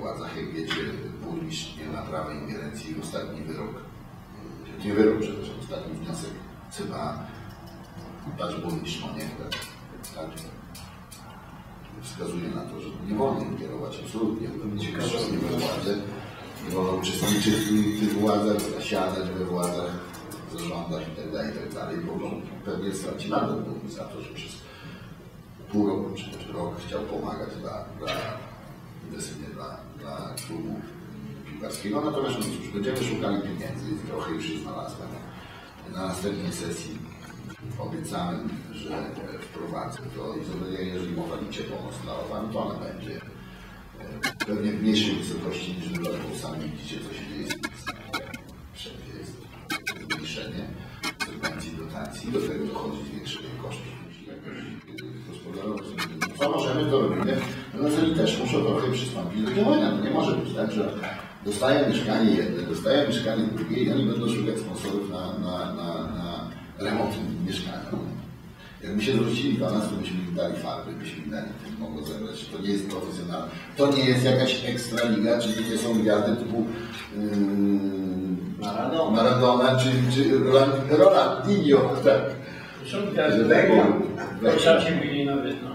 władzach. Jak wiecie, burmistrz nie ma prawa ingerencji. Ostatni wyrok, nie wyrok, przepraszam, ostatni wniosek CBA, patrz burmistrz ma nie tak, wskazuje na to, że nie wolno im kierować absolutnie, bo będzie nie we władzy, nie wolno uczestniczyć w tych władzach, zasiadać we władzach, w zarządach itd., itd., bo pewnie straci mandat za to, że przez pół roku czy też rok chciał pomagać dla, dla inwestycyjnie dla, dla klubu piłkarskiego. Natomiast no będziemy szukali pieniędzy, trochę już je znalazłem. Na następnej sesji obiecamy, że wprowadzę to i jeżeli mowa idzie pomoc dla OWAN, to ona będzie e, pewnie w mniejszej wysokości niż wy, bo sami widzicie, co się dzieje. Wszędzie jest zmniejszenie subwencji, dotacji, do tego dochodzi zwiększenie kosztów gospodarować. Co możemy, to robimy. Oni też muszą trochę przystąpić do działania. No nie może być tak, że dostają mieszkanie jedne, dostają mieszkanie drugie i oni będą szukać sponsorów na, na, na, na remont mieszkania. Jakby się zwrócili do nas, to byśmy im dali farby, byśmy im dali mogło zebrać. To nie jest profesjonalne. To nie jest jakaś ekstra liga, czyli nie są gwiazdy typu yy, Maradona, Maradona czy, czy Ronaldinho. Tak. Są gwiazdy Warszawie byli nawet.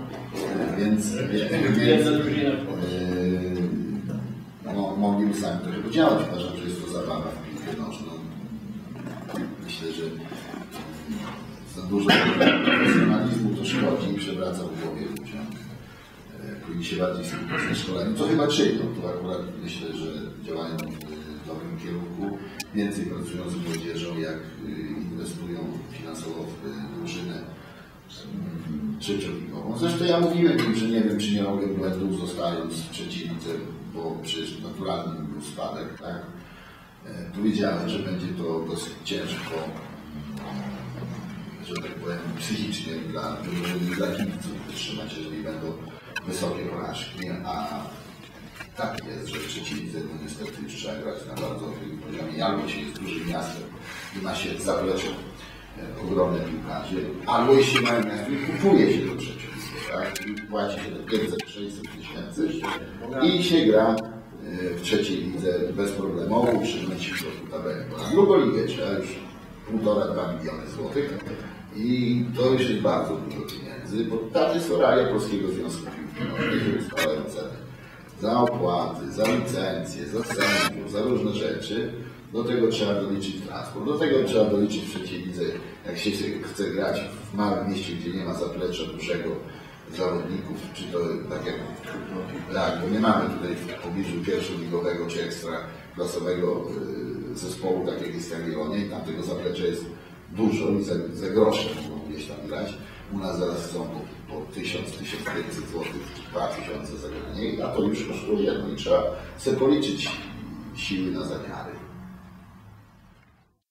Więc, więc Jedna drużyna. yy, no, mogliby sami trochę podziałać. Uważam, że jest to zabawa w piłkę nożną. Myślę, że za dużo profesjonalizmu to szkodzi i przewraca w głowie ludziom. Yy, Powinni się bardziej skupić na szkoleniu, co chyba czynią. Tu akurat myślę, że działają w dobrym kierunku. Więcej pracują z młodzieżą, jak inwestują finansowo w drużynę trzeciopikową. Zresztą ja mówiłem że nie wiem, czy nie robię błędów zostając w lidze, bo przecież naturalny był spadek, tak? E, Powiedziałem, że będzie to dosyć ciężko, mm, że tak powiem, psychicznie dla, dla kibiców wytrzymać, jeżeli będą wysokie porażki, a tak jest, że w lidze no niestety już trzeba grać na bardzo wysokim poziomie. Albo się jest dużym miastem i ma się zaplecze e, ogromne piłkarzy, albo jeśli mają miasto kupuje się do lidze, tak? Płaci się do 500-600 tysięcy i się gra e, w trzeciej lidze bezproblemowo, utrzymać się do tabeli. Bo na drugą ligę trzeba już półtora, dwa miliony złotych i to już jest bardzo dużo pieniędzy, bo tam jest oralia Polskiego Związku Piłki Nożnej, za opłaty, za licencje, za sędziów, za różne rzeczy. Do tego trzeba doliczyć transport, do tego trzeba doliczyć w jak się chce grać w małym mieście, gdzie nie ma zaplecza dużego zawodników, czy to tak jak tak, bo nie mamy tutaj w pobliżu pierwszoligowego czy ekstra klasowego y, zespołu, tak jak jest tam tego zaplecza jest dużo i za, za grosze mogą gdzieś tam grać. U nas zaraz są po, po 1000, 1500 zł, 2000 za granie, a to już kosztuje, no i trzeba sobie policzyć siły na zakary.